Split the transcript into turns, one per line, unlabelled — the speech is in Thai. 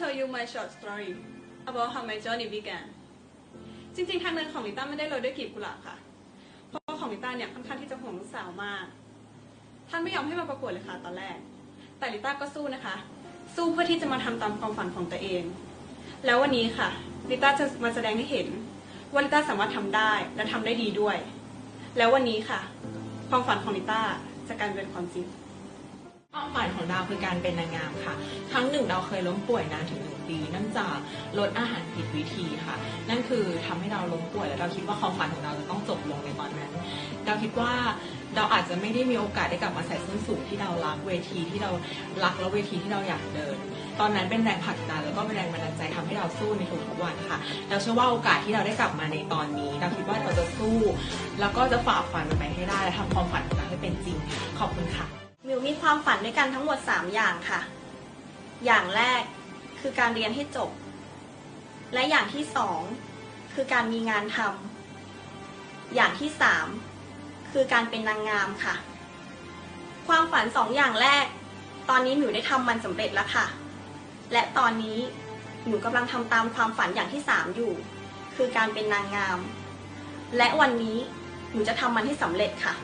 tell you my short story about how my journey began จริงๆ ทางเดินของลิต้าไม่ได้โรยด้วยกลีบกุหลาบค่ะ เพราะว่าของลิต้าเนี่ยค่อนข้างที่จะห่วงลูกสาวมาก ท่านไม่ยอมให้มาประกวดเลยค่ะตอนแรก แต่ลิต้าก็สู้นะคะ สู้เพื่อที่จะมาทำตามความฝันของตัวเอง แล้ววันนี้ค่ะลิต้าจะมาแสดงให้เห็นว่าลิต้าสามารถทำได้และทำได้ดีด้วย แล้ววันนี้ค่ะ ความฝันของลิต้าจะกลายเป็นความจริง
ความฝันของดาวคือการเป็นนางงามค่ะ ครั้งหนึ่งดาวเคยล้มป่วยนานถึงหนึ่งปีเนื่องจากลดอาหารผิดวิธีค่ะ นั่นคือทำให้ดาวล้มป่วย และดาวคิดว่าความฝันของดาวจะต้องจบลงในตอนนั้น ดาวคิดว่าดาวอาจจะไม่ได้มีโอกาสได้กลับมาใส่ส้นสูงที่ดาวรักเวทีที่เรารักและเวทีที่เราอยากเดิน ตอนนั้นเป็นแรงผลักดันแล้วก็เป็นแรงบันดาลใจทำให้เราสู้ในทุกๆวันค่ะดาเชื่อว่าโอกาสที่เราได้กลับมาในตอนนี้ดาคิดว่าเราจะสู้ แล้วก็จะฝ่าฟันมันไปให้ได้และทำความฝันของเราให้เป็นจริง ขอบคุณค่ะ
มิวมีความฝันด้วยกันทั้งหมด 3 อย่างค่ะ อย่างแรกคือการเรียนให้จบ และอย่างที่สองคือการมีงานทำอย่างที่สามคือการเป็นนางงามค่ะ ความฝันสองอย่างแรก ตอนนี้หนูได้ทำมันสำเร็จแล้วค่ะ และตอนนี้หนูกำลังทำตามความฝันอย่างที่สามอยู่ คือการเป็นนางงาม และวันนี้หนูจะทำมันให้สำเร็จค่ะ